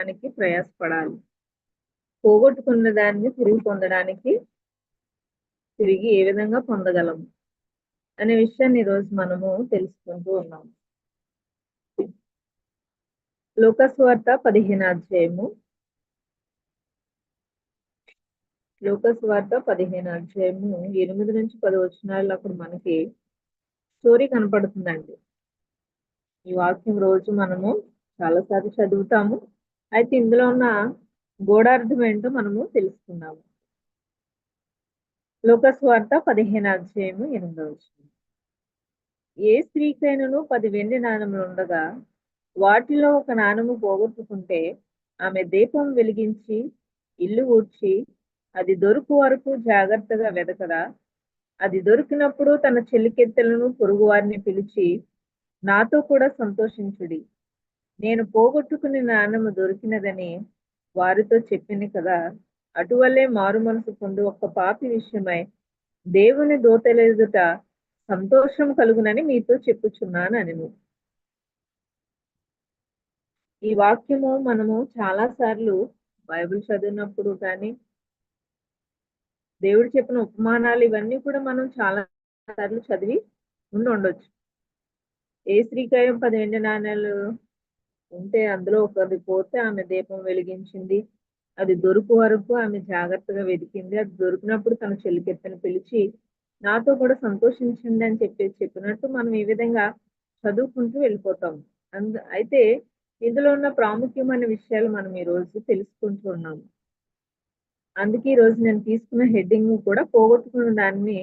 పొందడానికి ప్రయాసపడాలి. పోగొట్టుకున్న దాన్ని తిరిగి పొందడానికి తిరిగి ఏ విధంగా పొందగలము అనే విషయాన్ని ఈరోజు మనము తెలుసుకుంటూ ఉన్నాము. లోకస్వార్త పదిహేను అధ్యాయము. లోకస్వార్త పదిహేను అధ్యాయము ఎనిమిది నుంచి పది వచనాలు అప్పుడు మనకి స్టోరీ కనపడుతుందండి. ఈ వాక్యం రోజు మనము చాలాసార్లు చదువుతాము. అయితే ఇందులో ఉన్న గోడార్థం ఏంటో మనము తెలుసుకున్నాము లోకస్వార్త పదిహేను అధ్యాయము ఎనిమిదవ ఏ స్త్రీకైనను పది వెండి నాణములు ఉండగా వాటిలో ఒక నాణము పోగొట్టుకుంటే ఆమె దీపం వెలిగించి ఇల్లు ఊడ్చి అది దొరుకు వరకు జాగ్రత్తగా వెదకదా అది దొరికినప్పుడు తన చెల్లికెత్తెలను పొరుగు వారిని పిలిచి నాతో కూడా సంతోషించుడి. నేను పోగొట్టుకుని నాన్నము దొరికినదని వారితో చెప్పింది కదా అటువల్లే మారు మనసు పొందు ఒక్క పాపి విషయమై దేవుని దోతలేదుట సంతోషం కలుగునని మీతో చెప్పుచున్నాను అని ఈ వాక్యము మనము చాలా సార్లు బైబిల్ చదివినప్పుడు కానీ దేవుడు చెప్పిన ఉపమానాలు ఇవన్నీ కూడా మనం చాలా సార్లు చదివి ఉండి ఉండొచ్చు. ఏ శ్రీకాయం పదిహేను నాణ్యాలు ఉంటే అందులో ఒకది పోతే ఆమె దీపం వెలిగించింది. అది దొరుకు వరకు ఆమె జాగ్రత్తగా వెతికింది. అది దొరికినప్పుడు తన చెల్లికెత్తను పిలిచి నాతో కూడా సంతోషించింది అని చెప్పేసి చెప్పినట్టు మనం ఈ విధంగా చదువుకుంటూ వెళ్ళిపోతాం. అంద అయితే ఇందులో ఉన్న ప్రాముఖ్యమైన విషయాలు మనం ఈ రోజు తెలుసుకుంటూ ఉన్నాము అందుకే ఈ రోజు నేను తీసుకున్న హెడ్డింగ్ కూడా పోగొట్టుకున్న దాన్ని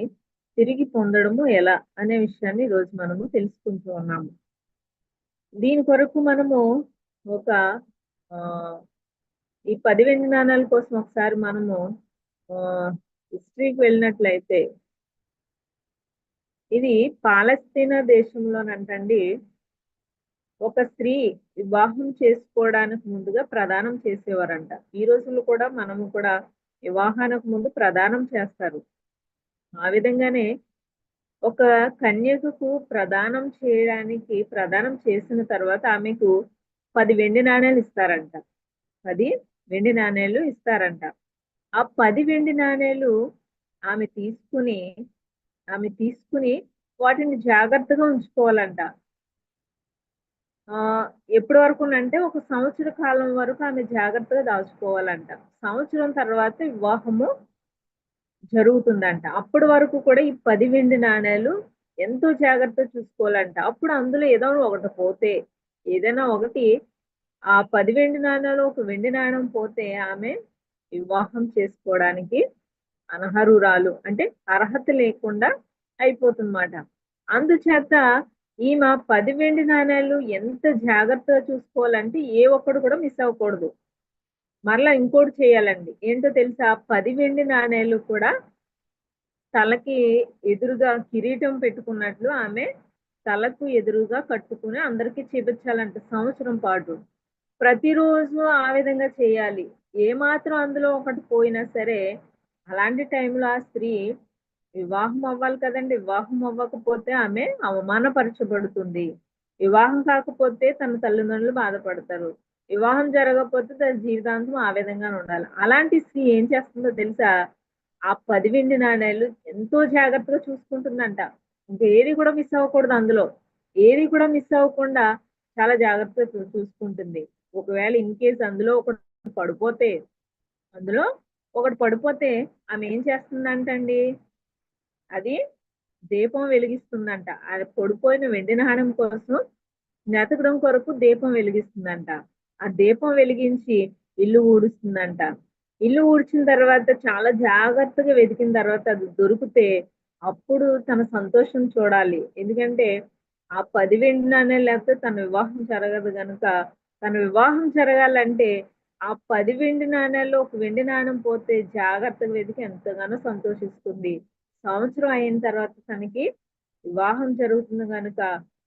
తిరిగి పొందడము ఎలా అనే విషయాన్ని ఈరోజు రోజు మనము తెలుసుకుంటూ ఉన్నాము. దీని కొరకు మనము ఒక ఈ పది వ్యంజనాల కోసం ఒకసారి మనము హిస్టరీకి వెళ్ళినట్లయితే ఇది పాలస్తీనా దేశంలోనంటండి ఒక స్త్రీ వివాహం చేసుకోవడానికి ముందుగా ప్రదానం చేసేవారంట. ఈ రోజుల్లో కూడా మనము కూడా వివాహానికి ముందు ప్రదానం చేస్తారు. ఆ విధంగానే ఒక కన్యకకు ప్రదానం చేయడానికి ప్రదానం చేసిన తర్వాత ఆమెకు పది వెండి నాణ్యాలు ఇస్తారంట. పది వెండి నాణేలు ఇస్తారంట. ఆ పది వెండి నాణేలు ఆమె తీసుకుని ఆమె తీసుకుని వాటిని జాగ్రత్తగా ఉంచుకోవాలంట. ఆ ఎప్పటి వరకు అంటే ఒక సంవత్సర కాలం వరకు ఆమె జాగ్రత్తగా దాచుకోవాలంట. సంవత్సరం తర్వాత వివాహము జరుగుతుందంట. అప్పటి వరకు కూడా ఈ పది వెండి నాణేలు ఎంతో జాగ్రత్త చూసుకోవాలంట. అప్పుడు అందులో ఏదో ఒకటి పోతే ఏదైనా ఒకటి ఆ పది వెండి నాణాలు ఒక వెండి నాణం పోతే ఆమె వివాహం చేసుకోవడానికి అనర్హురాలు. అంటే అర్హత లేకుండా అయిపోతుందన్నమాట. అందుచేత ఈమె పది వెండి నాణాలు ఎంత జాగ్రత్తగా చూసుకోవాలంటే ఏ ఒక్కడు కూడా మిస్ అవ్వకూడదు. మరలా ఇంకోటి చేయాలండి. ఏంటో తెలుసా? పది వెండి నాణేలు కూడా తలకి ఎదురుగా కిరీటం పెట్టుకున్నట్లు ఆమె తలకు ఎదురుగా కట్టుకుని అందరికీ చూపించాలంట సంవత్సరం పాటు. ప్రతిరోజు ఆ విధంగా చేయాలి. ఏ మాత్రం అందులో ఒకటి పోయినా సరే అలాంటి టైంలో ఆ స్త్రీ వివాహం అవ్వాలి కదండి. వివాహం అవ్వకపోతే ఆమె అవమానపరచబడుతుంది. వివాహం కాకపోతే తన తల్లిదండ్రులు బాధపడతారు. వివాహం జరగకపోతే తన జీవితాంతం ఆ విధంగానే ఉండాలి. అలాంటి స్త్రీ ఏం చేస్తుందో తెలుసా? ఆ పది వెండి నాణేలు ఎంతో జాగ్రత్తగా చూసుకుంటుందంట. ఇంకా ఏది కూడా మిస్ అవ్వకూడదు అందులో. ఏది కూడా మిస్ అవ్వకుండా చాలా జాగ్రత్తగా చూసుకుంటుంది. ఒకవేళ ఇన్ కేసు అందులో ఒకటి పడిపోతే అందులో ఒకటి పడిపోతే ఆమె ఏం చేస్తుందంటండి? అది దీపం వెలిగిస్తుందంట. అది పడిపోయిన వెండి నాణం కోసం నెతకడం కొరకు దీపం వెలిగిస్తుందంట. ఆ దీపం వెలిగించి ఇల్లు ఊడుస్తుందంట. ఇల్లు ఊడ్చిన తర్వాత చాలా జాగ్రత్తగా వెతికిన తర్వాత అది దొరికితే అప్పుడు తన సంతోషం చూడాలి. ఎందుకంటే ఆ పది వెండి లేకపోతే తన వివాహం జరగదు కనుక తన వివాహం జరగాలంటే ఆ పది వెండి నాణ్యాల్లో ఒక వెండి నాణ్యం పోతే జాగ్రత్తగా వెతికి ఎంతగానో సంతోషిస్తుంది. సంవత్సరం అయిన తర్వాత తనకి వివాహం జరుగుతుంది కనుక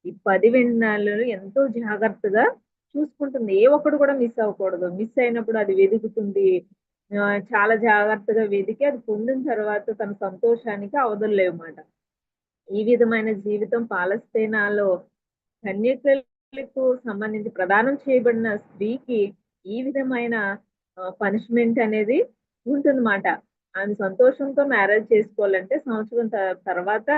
ఈ పది వెండి నాణ్యాలు ఎంతో జాగ్రత్తగా చూసుకుంటుంది. ఏ ఒక్కడు కూడా మిస్ అవ్వకూడదు. మిస్ అయినప్పుడు అది వెతుకుతుంది చాలా జాగ్రత్తగా వెతికి అది పొందిన తర్వాత తన సంతోషానికి అవదలేమాట ఈ విధమైన జీవితం పాలస్తీనాలో కన్యకలకు సంబంధించి ప్రదానం చేయబడిన స్త్రీకి ఈ విధమైన పనిష్మెంట్ అనేది ఉంటుందన్నమాట. ఆమె సంతోషంతో మ్యారేజ్ చేసుకోవాలంటే సంవత్సరం త- తర్వాత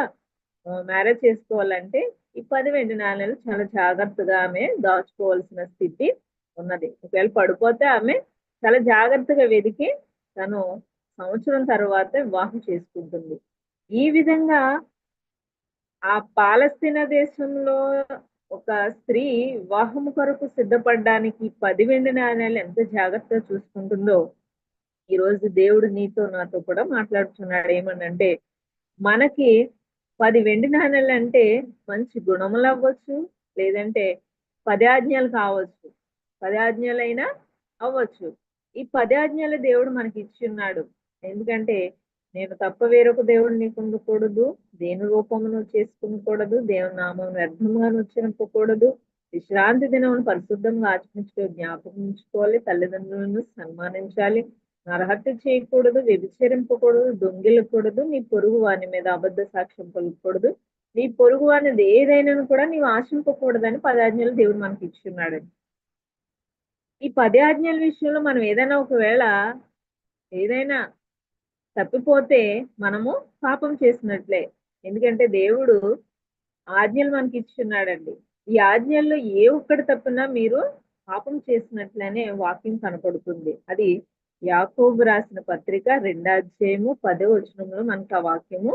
మ్యారేజ్ చేసుకోవాలంటే ఈ పది వెండి నాణ్యాలు చాలా జాగ్రత్తగా ఆమె దాచుకోవాల్సిన స్థితి ఉన్నది. ఒకవేళ పడిపోతే ఆమె చాలా జాగ్రత్తగా వెతికి తను సంవత్సరం తర్వాత వివాహం చేసుకుంటుంది. ఈ విధంగా ఆ పాలస్తీనా దేశంలో ఒక స్త్రీ వివాహం కొరకు సిద్ధపడడానికి పది వెండి నాణ్యాలు ఎంత జాగ్రత్తగా చూసుకుంటుందో ఈ రోజు దేవుడు నీతో నాతో కూడా మాట్లాడుతున్నాడు. ఏమనంటే మనకి పది వెండి నాణ్యాలు అంటే మంచి గుణములు అవ్వచ్చు లేదంటే పది ఆజ్ఞలు కావచ్చు. పది ఆజ్ఞలైనా అవ్వచ్చు. ఈ పది ఆజ్ఞలు దేవుడు మనకి ఇచ్చి ఉన్నాడు ఎందుకంటే నేను తప్ప వేరొక దేవుడు నీకు ఉండకూడదు దేని రూపమును చేసుకునకూడదు దేవుని నామం వ్యర్థంగా నొచ్చినప్పకూడదు విశ్రాంతి దినమును పరిశుద్ధంగా ఆచరించుకో జ్ఞాపకం ఉంచుకోవాలి తల్లిదండ్రులను సన్మానించాలి. నరహత్య చేయకూడదు వ్యభిచరింపకూడదు దొంగిలకూడదు నీ పొరుగు వాని మీద అబద్ధ సాక్ష్యం పలుకూడదు నీ పొరుగు వానిది ఏదైనా కూడా నీవు ఆశింపకూడదని పదాజ్ఞలు దేవుడు మనకి ఇచ్చున్నాడు ఈ పది ఆజ్ఞల విషయంలో మనం ఏదైనా ఒకవేళ ఏదైనా తప్పిపోతే మనము పాపం చేసినట్లే. ఎందుకంటే దేవుడు ఆజ్ఞలు మనకి ఇచ్చున్నాడండి. ఈ ఆజ్ఞల్లో ఏ ఒక్కటి తప్పినా మీరు పాపం చేసినట్లనే వాక్యం కనపడుతుంది. అది యాకోబు రాసిన పత్రిక రెండాధ్యాయము పదో వచనంలో మనకు ఆ వాక్యము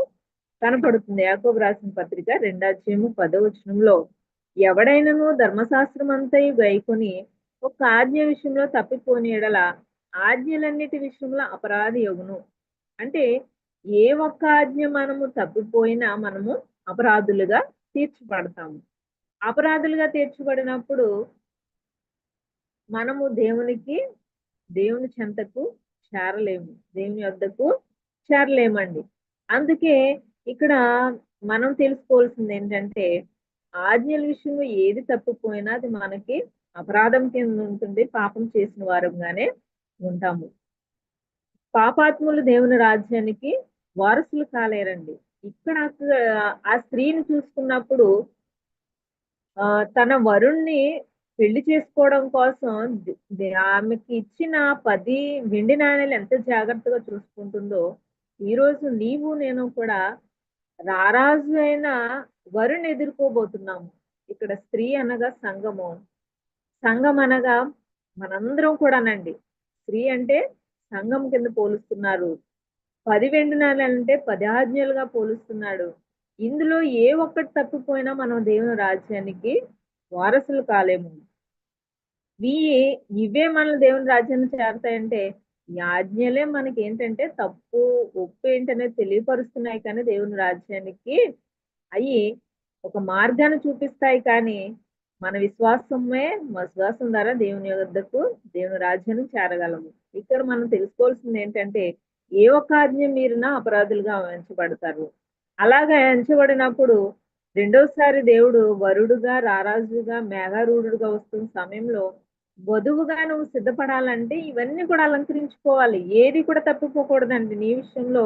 కనపడుతుంది. యాకోబు రాసిన పత్రిక రెండాధ్యాయము పదో వచనంలో ఎవడైనను ధర్మశాస్త్రం అంతయు గైకొని ఒక ఆజ్ఞ విషయంలో తప్పిపోని ఎడల ఆజ్ఞలన్నిటి విషయంలో అపరాధి యగును. అంటే ఏ ఒక్క ఆజ్ఞ మనము తప్పిపోయినా మనము అపరాధులుగా తీర్చిపడతాము. అపరాధులుగా తీర్చబడినప్పుడు మనము దేవునికి దేవుని చెంతకు చేరలేము. దేవుని వద్దకు చేరలేమండి. అందుకే ఇక్కడ మనం తెలుసుకోవాల్సింది ఏంటంటే ఆజ్ఞల విషయంలో ఏది తప్పిపోయినా అది మనకి అపరాధం కింద ఉంటుంది. పాపం చేసిన వారంగానే ఉంటాము. పాపాత్ములు దేవుని రాజ్యానికి వారసులు కాలేరండి. ఇక్కడ ఆ స్త్రీని చూసుకున్నప్పుడు ఆ తన వరుణ్ణి పెళ్ళి చేసుకోవడం కోసం ఆమెకి ఇచ్చిన పది వెండి నాణ్యాలు ఎంత జాగ్రత్తగా చూసుకుంటుందో ఈ రోజు నీవు నేను కూడా రారాజు అయిన వరుణ్ ఎదుర్కోబోతున్నాము. ఇక్కడ స్త్రీ అనగా సంఘము సంఘం అనగా మనందరం కూడానండి. స్త్రీ అంటే సంఘం కింద పోలుస్తున్నారు. పది వెండి నాణ్యాలంటే పది ఆజ్ఞలుగా పోలుస్తున్నాడు. ఇందులో ఏ ఒక్కటి తప్పిపోయినా మనం దేవుని రాజ్యానికి వారసులు కాలేము. ఇవి ఇవే మన దేవుని రాజ్యాన్ని చేరతాయంటే ఈ ఆజ్ఞలే మనకి ఏంటంటే తప్పు ఒప్పు ఏంటనేది తెలియపరుస్తున్నాయి కానీ దేవుని రాజ్యానికి. అవి ఒక మార్గాన్ని చూపిస్తాయి కానీ మన విశ్వాసమే విశ్వాసం ద్వారా దేవుని వద్దకు దేవుని రాజ్యాన్ని చేరగలము. ఇక్కడ మనం తెలుసుకోవాల్సింది ఏంటంటే ఏ ఒక్క ఆజ్ఞ మీరినా అపరాధులుగా ఎంచబడతారు. అలాగా ఎంచబడినప్పుడు రెండోసారి దేవుడు వరుడుగా రారాజుగా మేఘారూఢుడుగా వస్తున్న సమయంలో వధువుగా నువ్వు సిద్ధపడాలంటే ఇవన్నీ కూడా అలంకరించుకోవాలి. ఏది కూడా తప్పిపోకూడదండి. నీ విషయంలో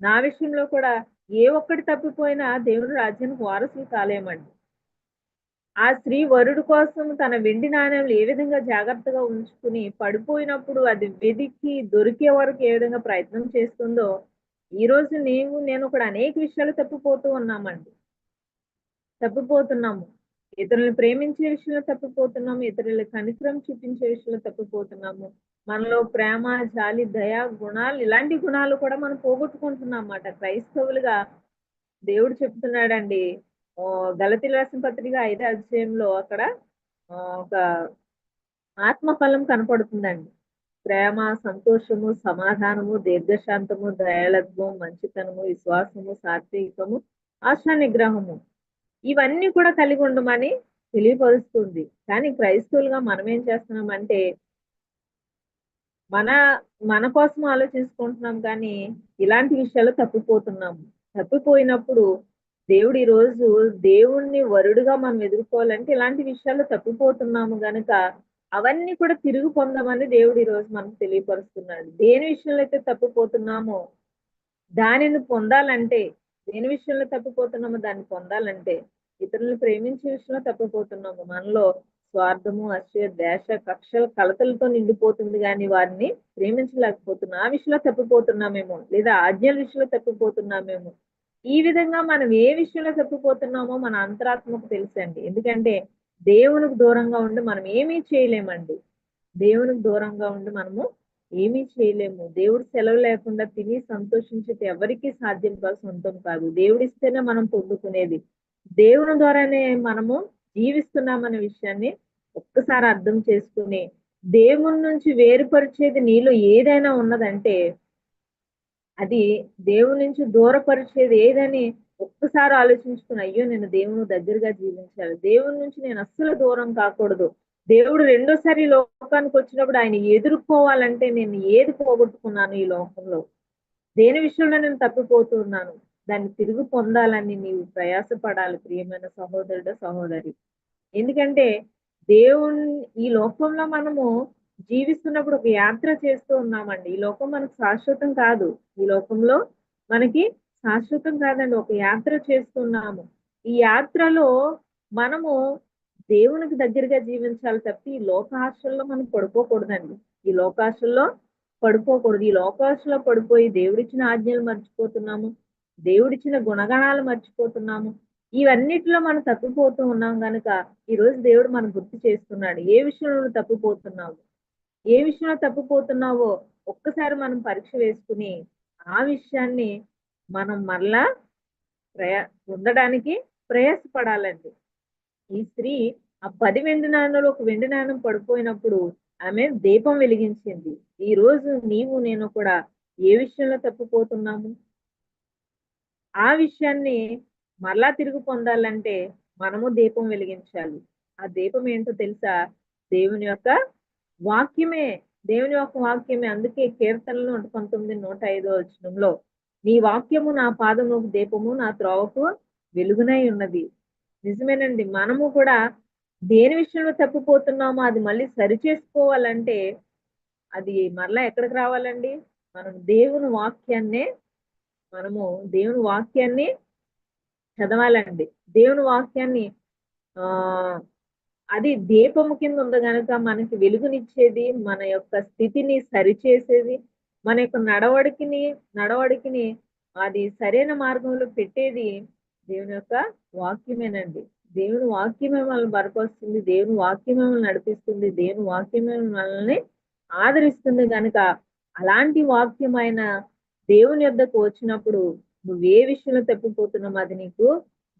నా విషయంలో కూడా ఏ ఒక్కటి తప్పిపోయినా దేవుడు రాజ్యానికి వారసులు కాలేమండి. ఆ స్త్రీ వరుడు కోసం తన వెండి నాణ్యాలు ఏ విధంగా జాగ్రత్తగా ఉంచుకుని పడిపోయినప్పుడు అది వెదికి దొరికే వరకు ఏ విధంగా ప్రయత్నం చేస్తుందో ఈ రోజు నీవు నేను కూడా అనేక విషయాలు తప్పిపోతూ ఉన్నామండి. తప్పిపోతున్నాము. ఇతరులను ప్రేమించే విషయంలో తప్పిపోతున్నాము ఇతరులకు కనికరం చూపించే విషయంలో తప్పిపోతున్నాము. మనలో ప్రేమ జాలి దయ గుణాలు ఇలాంటి గుణాలు కూడా మనం పోగొట్టుకుంటున్నాం అన్నమాట క్రైస్తవులుగా దేవుడు చెప్తున్నాడండి. గలతి రాసిన పత్రిక ఐదో అధ్యాయంలో అక్కడ ఒక ఆత్మఫలం కనపడుతుందండి. ప్రేమ సంతోషము సమాధానము దీర్ఘశాంతము దయాళత్వం మంచితనము విశ్వాసము సాత్వికము ఆశా నిగ్రహము. ఇవన్నీ కూడా కలిగి ఉండమని తెలియపరుస్తుంది. కానీ క్రైస్తవులుగా మనం ఏం చేస్తున్నామంటే మన మన కోసం ఆలోచించుకుంటున్నాం కానీ ఇలాంటి విషయాలు తప్పిపోతున్నాము తప్పిపోయినప్పుడు దేవుడు ఈరోజు రోజు దేవుణ్ణి వరుడుగా మనం ఎదుర్కోవాలంటే ఇలాంటి విషయాలు తప్పిపోతున్నాము గనుక అవన్నీ కూడా తిరిగి పొందమని దేవుడు ఈరోజు రోజు మనకు తెలియపరుస్తున్నాడు. దేని విషయంలో అయితే తప్పిపోతున్నామో దానిని పొందాలంటే దేని విషయంలో తప్పిపోతున్నామో దాన్ని పొందాలంటే ఇతరులను ప్రేమించే విషయంలో తప్పిపోతున్నాము. మనలో స్వార్థము అసూయ దేశ కక్షల కలతలతో నిండిపోతుంది కానీ వారిని ప్రేమించలేకపోతున్నాం ఆ విషయంలో తప్పిపోతున్నామేమో లేదా ఆజ్ఞల విషయంలో తప్పిపోతున్నామేమో ఈ విధంగా మనం ఏ విషయంలో తప్పిపోతున్నామో మన అంతరాత్మకు తెలుసండి. ఎందుకంటే దేవునికి దూరంగా ఉండి మనం ఏమీ చేయలేమండి. దేవునికి దూరంగా ఉండి మనము ఏమీ చేయలేము. దేవుడు సెలవు లేకుండా తిని సంతోషించితే ఎవరికీ సాధ్యం కాదు సొంతం కాదు. దేవుడిస్తేనే మనం పొందుకునేది. దేవుని ద్వారానే మనము జీవిస్తున్నామనే విషయాన్ని ఒక్కసారి అర్థం చేసుకుని దేవుని నుంచి వేరుపరిచేది నీలో ఏదైనా ఉన్నదంటే అది దేవుని నుంచి దూరపరిచేది ఏదని ఒక్కసారి ఆలోచించుకుని అయ్యో నేను దేవుని దగ్గరగా జీవించాలి. దేవుని నుంచి నేను అస్సలు దూరం కాకూడదు. దేవుడు రెండోసారి లోకానికి వచ్చినప్పుడు ఆయన ఎదుర్కోవాలంటే నేను ఏది పోగొట్టుకున్నాను ఈ లోకంలో? దేని విషయంలో నేను తప్పిపోతున్నాను దాన్ని తిరిగి పొందాలని నీవు ప్రయాసపడాలి ప్రియమైన సహోదరుడు సహోదరి. ఎందుకంటే దేవుని ఈ లోకంలో మనము జీవిస్తున్నప్పుడు ఒక యాత్ర చేస్తూ ఉన్నామండి. ఈ లోకం మనకు శాశ్వతం కాదు. ఈ లోకంలో మనకి శాశ్వతం కాదండి. ఒక యాత్ర చేస్తున్నాము ఈ యాత్రలో మనము దేవునికి దగ్గరగా జీవించాలి తప్పి ఈ లోకాశల్లో మనం పడిపోకూడదండి ఈ లోకాశల్లో పడిపోకూడదు ఈ లోకాశలో పడిపోయి దేవుడిచ్చిన ఆజ్ఞలు మర్చిపోతున్నాము దేవుడిచ్చిన గుణగణాలు మర్చిపోతున్నాము ఇవన్నిటిలో మనం తప్పిపోతూ ఉన్నాం కనుక ఈరోజు దేవుడు మనం గుర్తు చేస్తున్నాడు. ఏ విషయంలో తప్పిపోతున్నావు? ఏ విషయంలో తప్పిపోతున్నావో ఒక్కసారి మనం పరీక్ష వేసుకుని ఆ విషయాన్ని మనం మళ్ళా ప్రయా పొందడానికి ప్రయాసపడాలండి. ఈ స్త్రీ ఆ పది వెండి నాణ్యంలో ఒక వెండి నాణ్యం పడిపోయినప్పుడు ఆమె దీపం వెలిగించింది. ఈ రోజు నీవు నేను కూడా ఏ విషయంలో తప్పిపోతున్నాము? ఆ విషయాన్ని మరలా తిరిగి పొందాలంటే మనము దీపం వెలిగించాలి. ఆ దీపం ఏంటో తెలుసా? దేవుని యొక్క వాక్యమే. దేవుని యొక్క వాక్యమే. అందుకే కీర్తనలు నూట పంతొమ్మిది నూట ఐదో వచనంలో నీ వాక్యము నా పాదముకు దీపము నా త్రోవకు వెలుగునై ఉన్నది. నిజమేనండి. మనము కూడా దేని విషయంలో తప్పిపోతున్నామో అది మళ్ళీ సరి చేసుకోవాలంటే అది మరలా ఎక్కడికి రావాలండి? మనం దేవుని వాక్యాన్నే మనము దేవుని వాక్యాన్ని చదవాలండి. దేవుని వాక్యాన్ని ఆ అది దీపము కింద ఉంది కనుక మనకి వెలుగునిచ్చేది మన యొక్క స్థితిని సరిచేసేది మన యొక్క నడవడికిని నడవడికిని అది సరైన మార్గంలో పెట్టేది దేవుని యొక్క వాక్యమేనండి. దేవుని వాక్యమే మనల్ని బరపరుస్తుంది దేవుని వాక్యమే మనల్ని నడిపిస్తుంది దేవుని వాక్యమే మనల్ని ఆదరిస్తుంది కనుక అలాంటి వాక్యమైన దేవుని యొద్దకు వచ్చినప్పుడు నువ్వు ఏ విషయంలో తప్పిపోతున్నావు అది నీకు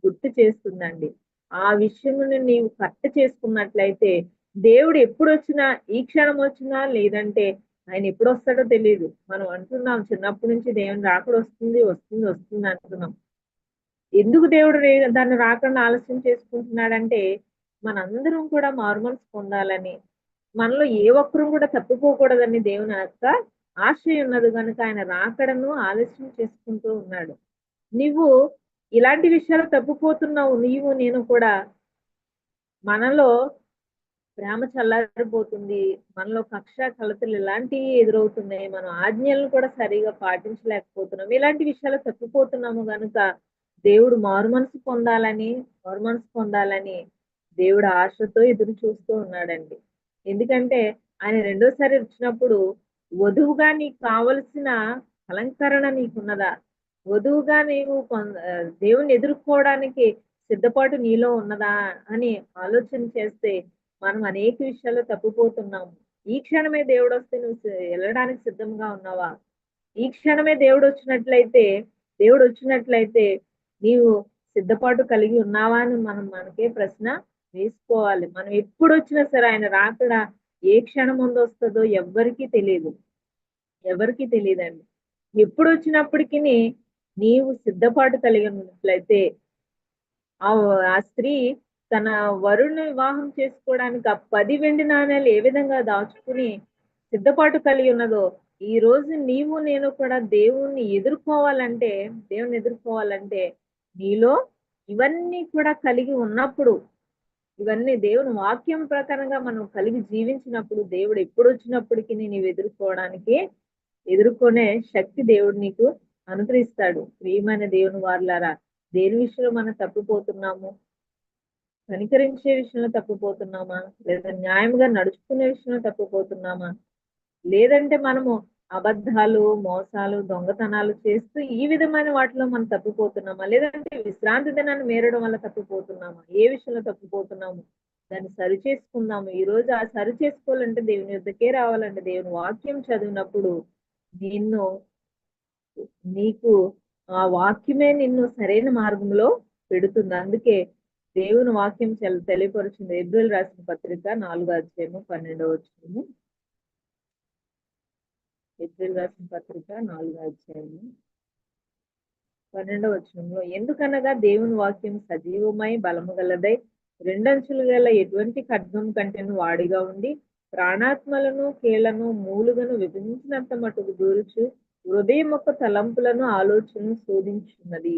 గుర్తు చేస్తుందండి. ఆ విషయంలో నీవు కట్ట చేసుకున్నట్లయితే దేవుడు ఎప్పుడు వచ్చినా ఈ క్షణం వచ్చినా లేదంటే ఆయన ఎప్పుడు వస్తాడో తెలియదు మనం అంటున్నాం చిన్నప్పటి నుంచి దేవుని రాకడ వస్తుంది వస్తుంది వస్తుంది అంటున్నాం. ఎందుకు దేవుడు రే- దాన్ని రాకుండా ఆలస్యం చేసుకుంటున్నాడంటే మనందరం కూడా మార్మల్స్ పొందాలని. మనలో ఏ ఒక్కరూ కూడా తప్పిపోకూడదని దేవుని యొక్క ఆశయం ఉన్నది కనుక ఆయన రాకడను ఆలస్యం చేసుకుంటూ ఉన్నాడు. నువ్వు ఇలాంటి విషయాలు తప్పిపోతున్నావు నీవు నేను కూడా. మనలో ప్రేమ చల్లారిపోతుంది మనలో కక్ష కలతలు ఇలాంటివి ఎదురవుతున్నాయి మనం ఆజ్ఞలను కూడా సరిగా పాటించలేకపోతున్నాం ఇలాంటి విషయాలు తప్పిపోతున్నాము కనుక దేవుడు మారు మనసు పొందాలని మారు మనసు పొందాలని దేవుడు ఆశతో ఎదురు చూస్తూ ఉన్నాడండి. ఎందుకంటే ఆయన రెండోసారి వచ్చినప్పుడు వధువుగా నీకు కావలసిన అలంకరణ నీకున్నదా? వధువుగా నీవు పొంద- దేవుణ్ణి ఎదుర్కోవడానికి సిద్ధపాటు నీలో ఉన్నదా అని ఆలోచన చేస్తే మనం అనేక విషయాల్లో తప్పిపోతున్నాము ఈ క్షణమే దేవుడు వస్తే నువ్వు వెళ్ళడానికి సిద్ధంగా ఉన్నావా? ఈ క్షణమే దేవుడు వచ్చినట్లయితే దేవుడు వచ్చినట్లయితే నీవు సిద్ధపాటు కలిగి ఉన్నావా అని మనం మనకే ప్రశ్న వేసుకోవాలి. మనం ఎప్పుడు వచ్చినా సరే ఆయన రాకడ ఏ క్షణం ముందు వస్తుందో ఎవ్వరికీ తెలియదు ఎవరికీ తెలియదండి ఎప్పుడు వచ్చినప్పటికీ నీవు సిద్ధపాటు కలిగి ఉన్నట్లయితే ఆ ఆ స్త్రీ తన వరుణ్ణి వివాహం చేసుకోవడానికి ఆ పది వెండి నాణ్యాలు ఏ విధంగా దాచుకుని సిద్ధపాటు కలిగి ఉన్నదో ఈ రోజు నీవు నేను కూడా దేవుణ్ణి ఎదుర్కోవాలంటే దేవుని ఎదుర్కోవాలంటే నీలో ఇవన్నీ కూడా కలిగి ఉన్నప్పుడు ఇవన్నీ దేవుని వాక్యం ప్రకారంగా మనం కలిగి జీవించినప్పుడు దేవుడు ఎప్పుడు వచ్చినప్పటికీ నీవు ఎదుర్కోవడానికి ఎదుర్కొనే శక్తి దేవుడు నీకు అనుగ్రహిస్తాడు. ప్రియమైన దేవుని వారులారా దేని విషయంలో మనం తప్పిపోతున్నాము? కనికరించే విషయంలో తప్పిపోతున్నామా? లేదా న్యాయంగా నడుచుకునే విషయంలో తప్పిపోతున్నామా? లేదంటే మనము అబద్ధాలు మోసాలు దొంగతనాలు చేస్తూ ఈ విధమైన వాటిలో మనం తప్పిపోతున్నామా? లేదంటే విశ్రాంతి దినాన్ని మేరడం వల్ల తప్పిపోతున్నామా? ఏ విషయంలో తప్పిపోతున్నాము? దాన్ని సరి చేసుకుందాము ఈ రోజు ఆ సరి చేసుకోవాలంటే దేవుని యుద్ధకే రావాలంటే దేవుని వాక్యం చదివినప్పుడు నిన్ను నీకు ఆ వాక్యమే నిన్ను సరైన మార్గంలో పెడుతుంది. అందుకే దేవుని వాక్యం తెలియపరుచుంది. ఎబ్రిల్ రాసిన పత్రిక నాలుగో అధ్యాయము పన్నెండవ వచ్చింది ఏప్రిల్ రాసిన పత్రిక నాలుగో అధ్యాయము పన్నెండవ వచనంలో ఎందుకనగా దేవుని వాక్యం సజీవమై బలము గలదై రెండంచులు గల ఎటువంటి ఖడ్గం కంటేను వాడిగా ఉండి ప్రాణాత్మలను కీళ్ళను మూలుగను విభజించినంత మటుకు దూరుచు హృదయం యొక్క తలంపులను ఆలోచనను శోధించున్నది.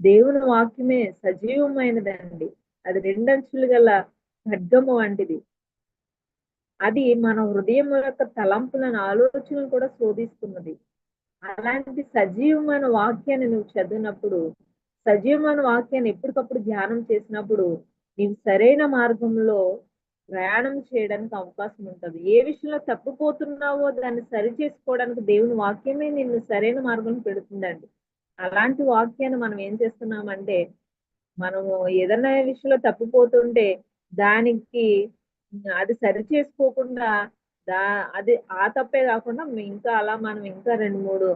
దేవుని వాక్యమే సజీవమైనదండి. అది రెండంచులు గల ఖడ్గము వంటిది. అది మన హృదయం యొక్క తలంపులను ఆలోచనలు కూడా శోధిస్తున్నది. అలాంటి సజీవమైన వాక్యాన్ని నువ్వు చదివినప్పుడు సజీవమైన వాక్యాన్ని ఎప్పటికప్పుడు ధ్యానం చేసినప్పుడు నీవు సరైన మార్గంలో ప్రయాణం చేయడానికి అవకాశం ఉంటుంది. ఏ విషయంలో తప్పిపోతున్నావో దాన్ని సరి చేసుకోవడానికి దేవుని వాక్యమే నిన్ను సరైన మార్గం పెడుతుందండి. అలాంటి వాక్యాన్ని మనం ఏం చేస్తున్నామంటే మనము ఏదైనా విషయంలో తప్పిపోతుంటే దానికి అది సరి చేసుకోకుండా దా అది ఆ తప్పే కాకుండా ఇంకా అలా మనం ఇంకా రెండు మూడు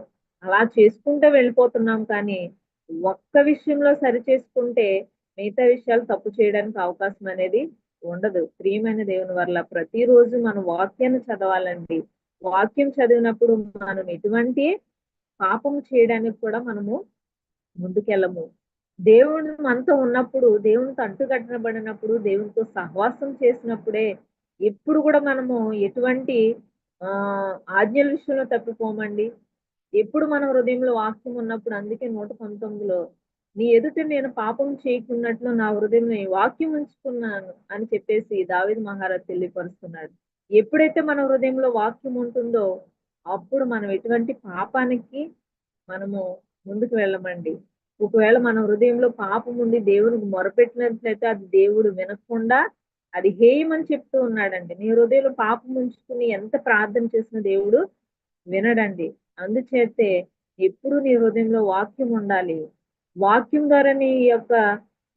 అలా చేసుకుంటూ వెళ్ళిపోతున్నాం కానీ ఒక్క విషయంలో సరి చేసుకుంటే మిగతా విషయాలు తప్పు చేయడానికి అవకాశం అనేది ఉండదు. ప్రియమైన దేవుని వల్ల ప్రతిరోజు మనం వాక్యాన్ని చదవాలండి. వాక్యం చదివినప్పుడు మనం ఎటువంటి పాపం చేయడానికి కూడా మనము ముందుకెళ్ళము. దేవుడు మనతో ఉన్నప్పుడు దేవునితో అంటుకట్టబడినప్పుడు దేవునితో సహవాసం చేసినప్పుడే ఎప్పుడు కూడా మనము ఎటువంటి ఆ ఆజ్ఞల విషయంలో తప్పిపోమండి. ఎప్పుడు మన హృదయంలో వాక్యం ఉన్నప్పుడు అందుకే నూట పంతొమ్మిదిలో నీ ఎదుట నేను పాపం చేయకున్నట్లు నా హృదయం వాక్యం ఉంచుకున్నాను అని చెప్పేసి దావిద్ మహారాజ్ తెలియపరుస్తున్నాడు ఎప్పుడైతే మన హృదయంలో వాక్యం ఉంటుందో అప్పుడు మనం ఎటువంటి పాపానికి మనము ముందుకు వెళ్ళమండి. ఒకవేళ మన హృదయంలో పాపం ఉండి దేవునికి మొరపెట్టినట్లయితే అది దేవుడు వినకుండా అది హేయమని చెప్తూ ఉన్నాడండి. నీ హృదయంలో పాపం ఉంచుకుని ఎంత ప్రార్థన చేసిన దేవుడు వినడండి. అందుచేతే ఎప్పుడు నీ హృదయంలో వాక్యం ఉండాలి. వాక్యం ద్వారా నీ యొక్క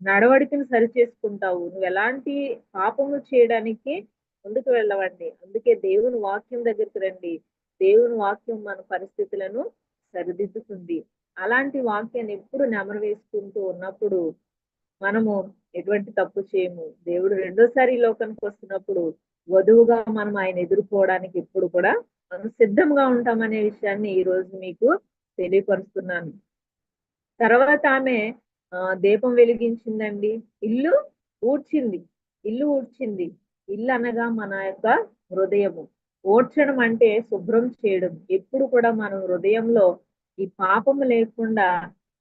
నడవడికను సరి చేసుకుంటావు నువ్వు ఎలాంటి పాపము చేయడానికి ముందుకు వెళ్ళవండి. అందుకే దేవుని వాక్యం దగ్గరికి రండి. దేవుని వాక్యం మన పరిస్థితులను సరిదిద్దుతుంది. అలాంటి వాక్యాన్ని ఎప్పుడు నెమరు వేసుకుంటూ ఉన్నప్పుడు మనము ఎటువంటి తప్పు చేయము. దేవుడు రెండోసారి లోకానికి వస్తున్నప్పుడు వధువుగా మనం ఆయన ఎదుర్కోవడానికి ఎప్పుడు కూడా మనం సిద్ధంగా ఉంటామనే విషయాన్ని ఈ రోజు మీకు తెలియపరుస్తున్నాను. తర్వాత ఆమె దీపం వెలిగించిందండి. ఇల్లు ఊడ్చింది. ఇల్లు ఊడ్చింది. ఇల్లు అనగా మన యొక్క హృదయము. ఓడ్చడం అంటే శుభ్రం చేయడం. ఎప్పుడు కూడా మనం హృదయంలో ఈ పాపము లేకుండా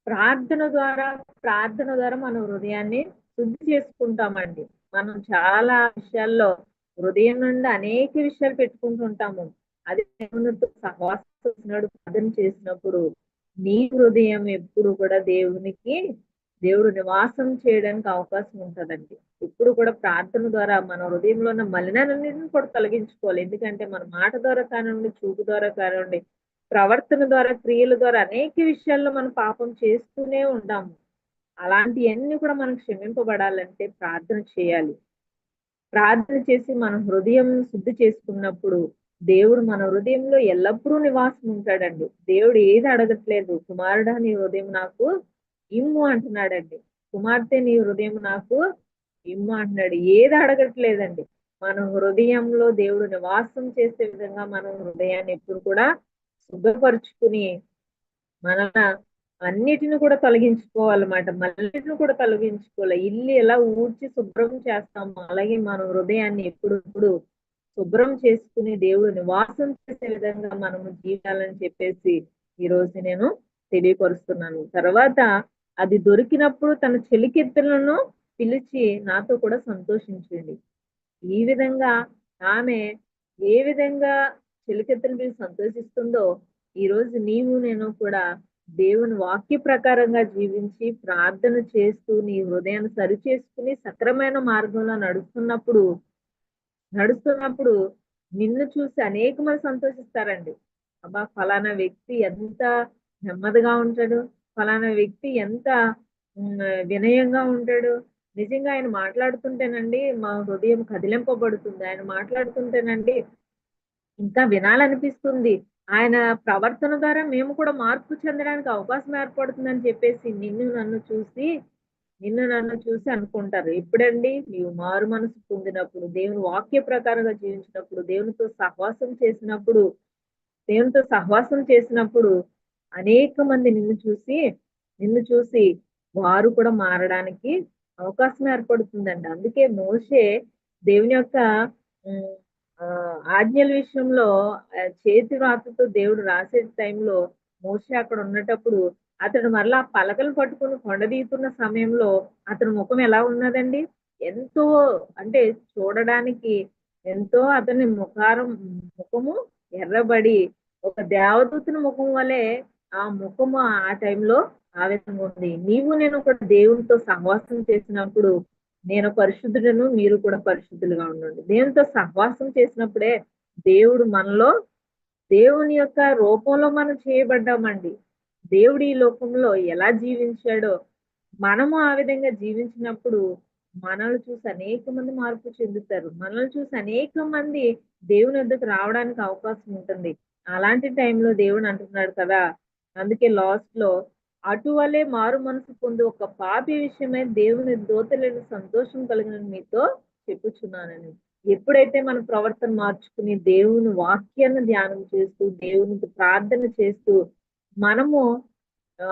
ప్రార్థన ద్వారా ప్రార్థన ద్వారా మన హృదయాన్ని శుద్ధి చేసుకుంటామండి. మనం చాలా విషయాల్లో హృదయం నుండి అనేక విషయాలు పెట్టుకుంటుంటాము అది దేవునితో ప్రార్థన చేసినప్పుడు నీ హృదయం ఎప్పుడు కూడా దేవునికి దేవుడు నివాసం చేయడానికి అవకాశం ఉంటుందండి. ఇప్పుడు కూడా ప్రార్థన ద్వారా మన హృదయంలో ఉన్న మలినాలన్నింటిని కూడా తొలగించుకోవాలి. ఎందుకంటే మన మాట ద్వారా కానివ్వండి చూపు ద్వారా కానివ్వండి ప్రవర్తన ద్వారా క్రియల ద్వారా అనేక విషయాల్లో మనం పాపం చేస్తూనే ఉంటాము. అలాంటివన్నీ కూడా మనం క్షమింపబడాలంటే ప్రార్థన చేయాలి. ప్రార్థన చేసి మన హృదయం శుద్ధి చేసుకున్నప్పుడు దేవుడు మన హృదయంలో ఎల్లప్పుడూ నివాసం ఉంటాడండి. దేవుడు ఏది అడగట్లేదు. కుమారుడా నీ హృదయం నాకు ఇమ్ము అంటున్నాడండి. కుమార్తె నీ హృదయం నాకు ఇమ్ము అంటున్నాడు. ఏది అడగట్లేదండి. మన హృదయంలో దేవుడు నివాసం చేసే విధంగా మనం హృదయాన్ని ఎప్పుడు కూడా శుభ్రపరుచుకుని మన అన్నిటిని కూడా తొలగించుకోవాలన్నమాట. మన్నిటిని కూడా తొలగించుకోవాలి. ఇల్లు ఎలా ఊడ్చి శుభ్రం చేస్తాము అలాగే మన హృదయాన్ని ఎప్పుడప్పుడు శుభ్రం చేసుకుని దేవుడు నివాసం చేసే విధంగా మనము జీవాలని చెప్పేసి ఈ రోజు నేను తెలియపరుస్తున్నాను. తర్వాత అది దొరికినప్పుడు తన చెలికెత్తులను పిలిచి నాతో కూడా సంతోషించండి. ఈ విధంగా ఆమె ఏ విధంగా చెలికెత్తను మీరు సంతోషిస్తుందో ఈ రోజు నీవు నేను కూడా దేవుని వాక్య ప్రకారంగా జీవించి ప్రార్థన చేస్తూ నీ హృదయాన్ని సరి చేసుకుని సక్రమైన మార్గంలో నడుస్తున్నప్పుడు నడుస్తున్నప్పుడు నిన్ను చూసి అనేక మంది సంతోషిస్తారండి. అబ్బా ఫలానా వ్యక్తి ఎంత నెమ్మదిగా ఉంటాడు ఫలానా వ్యక్తి ఎంత వినయంగా ఉంటాడు. నిజంగా ఆయన మాట్లాడుతుంటేనండి మా హృదయం కదిలింపబడుతుంది. ఆయన మాట్లాడుతుంటేనండి ఇంకా వినాలనిపిస్తుంది. ఆయన ప్రవర్తన ద్వారా మేము కూడా మార్పు చెందడానికి అవకాశం ఏర్పడుతుందని చెప్పేసి నిన్ను నన్ను చూసి నిన్ను నన్ను చూసి అనుకుంటారు. ఎప్పుడండి? నీవు మారు మనసు పొందినప్పుడు దేవుని వాక్య ప్రకారంగా జీవించినప్పుడు దేవునితో సహవాసం చేసినప్పుడు దేవునితో సహవాసం చేసినప్పుడు అనేక మంది నిన్ను చూసి నిన్ను చూసి వారు కూడా మారడానికి అవకాశం ఏర్పడుతుందండి. అందుకే మోషే దేవుని యొక్క ఆజ్ఞల విషయంలో చేతి రాతతో దేవుడు రాసే టైంలో మోసే అక్కడ ఉన్నటప్పుడు అతడు మరలా పలకలు పట్టుకుని కొండదీతున్న సమయంలో అతని ముఖం ఎలా ఉన్నదండి? ఎంతో అంటే చూడడానికి ఎంతో అతని ముఖారం ముఖము ఎర్రబడి ఒక దేవదూతుని ముఖం వలె ఆ ముఖము ఆ టైంలో ఆ విధంగా ఉంది. నీవు నేను కూడా దేవునితో సహవాసం చేసినప్పుడు నేను పరిశుద్ధుడను మీరు కూడా పరిశుద్ధులుగా ఉండండి. దేవునితో సహవాసం చేసినప్పుడే దేవుడు మనలో దేవుని యొక్క రూపంలో మనం చేయబడ్డామండి. దేవుడు ఈ లోకంలో ఎలా జీవించాడో మనము ఆ విధంగా జీవించినప్పుడు మనల్ని చూసి అనేక మంది మార్పు చెందుతారు. మనల్ని చూసి అనేక మంది దేవుని వద్దకు రావడానికి అవకాశం ఉంటుంది. అలాంటి టైంలో దేవుడు అంటున్నాడు కదా అందుకే లాస్ట్లో అటువలే మారు మనసు పొంది ఒక పాపి విషయమై దేవుని దోతలేని సంతోషం కలిగిన మీతో చెప్పుచున్నానని. ఎప్పుడైతే మన ప్రవర్తన మార్చుకుని దేవుని వాక్యాన్ని ధ్యానం చేస్తూ దేవునికి ప్రార్థన చేస్తూ మనము ఆ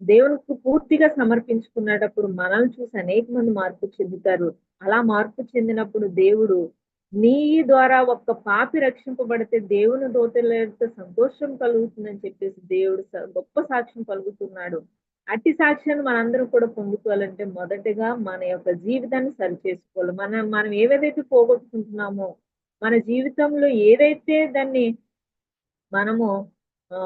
దేవునికి పూర్తిగా సమర్పించుకునేటప్పుడు మనల్ని చూసి అనేక మంది మార్పు చెందుతారు. అలా మార్పు చెందినప్పుడు దేవుడు నీ ద్వారా ఒక్క పాపి రక్షింపబడితే దేవుని దోతలతో సంతోషం కలుగుతుందని చెప్పేసి దేవుడు గొప్ప సాక్ష్యం కలుగుతున్నాడు అట్టి సాక్ష్యాన్ని మనందరం కూడా పొందుకోవాలంటే మొదటగా మన యొక్క జీవితాన్ని సరి చేసుకోవాలి మనం మనం ఏవేదైతే పోగొట్టుకుంటున్నామో మన జీవితంలో ఏదైతే దాన్ని మనము ఆ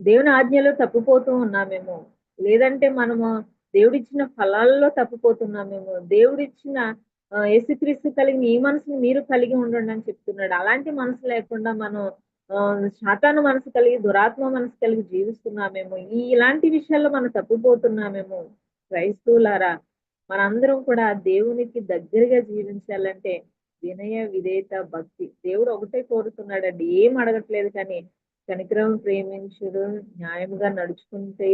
దేవుని ఆజ్ఞలో తప్పిపోతూ ఉన్నామేమో లేదంటే మనము దేవుడిచ్చిన ఫలాల్లో తప్పిపోతున్నామేమో దేవుడిచ్చిన యేసుక్రీస్తు కలిగిన ఈ మనసుని మీరు కలిగి ఉండండి అని చెప్తున్నాడు. అలాంటి మనసు లేకుండా మనం ఆ, శాతాను మనసు కలిగి దురాత్మ మనసు కలిగి జీవిస్తున్నామేమో. ఈ ఇలాంటి విషయాల్లో మనం తప్పిపోతున్నామేమో. క్రైస్తవులారా మనందరం కూడా దేవునికి దగ్గరగా జీవించాలంటే వినయ విధేయత భక్తి. దేవుడు ఒకటే కోరుతున్నాడండి. ఏం అడగట్లేదు కానీ కనికరం ప్రేమించుడు న్యాయముగా నడుచుకుంటే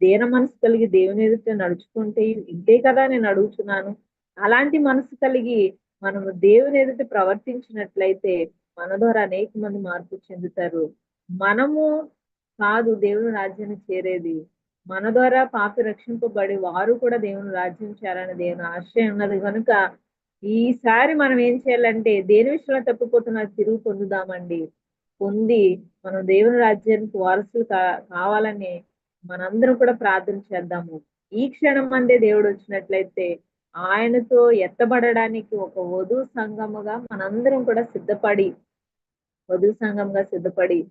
దేన మనసు కలిగి దేవుని ఎదుట నడుచుకుంటే ఇంతే కదా నేను అడుగుతున్నాను. అలాంటి మనసు కలిగి మనము దేవుని ఎదుట ప్రవర్తించినట్లయితే మన ద్వారా అనేక మంది మార్పు చెందుతారు. మనము కాదు దేవుని రాజ్యాన్ని చేరేది. మన ద్వారా పాపి రక్షింపబడి వారు కూడా దేవుని రాజ్యం చేయాలని దేవుని ఆశయం ఉన్నది కనుక ఈసారి మనం ఏం చేయాలంటే దేని విషయంలో తప్పిపోతున్నా తిరుగు పొందుదామండి. పొంది మనం దేవుని రాజ్యానికి వారసులు కా కావాలని మనందరం కూడా ప్రార్థన చేద్దాము. ఈ క్షణం అందే దేవుడు వచ్చినట్లయితే ఆయనతో ఎత్తబడడానికి ఒక వధు సంఘముగా మనందరం కూడా సిద్ధపడి వధు సంఘంగా సిద్ధపడి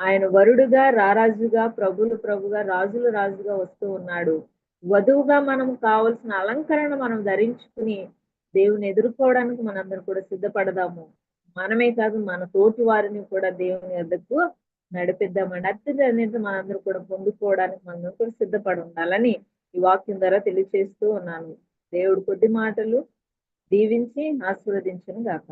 ఆయన వరుడుగా రారాజుగా ప్రభులు ప్రభుగా రాజులు రాజుగా వస్తూ ఉన్నాడు. వధువుగా మనం కావలసిన అలంకరణ మనం ధరించుకుని దేవుని ఎదుర్కోవడానికి మనందరం కూడా సిద్ధపడదాము. మనమే కాదు మన తోటి వారిని కూడా దేవుని వద్దకు నడిపిద్దామండి. అత్యంత మనందరూ కూడా పొందుకోవడానికి మనందరం కూడా సిద్ధపడి ఉండాలని ఈ వాక్యం ద్వారా తెలియచేస్తూ ఉన్నాను. దేవుడు కొద్ది మాటలు దీవించి ఆశీర్వదించను గాక.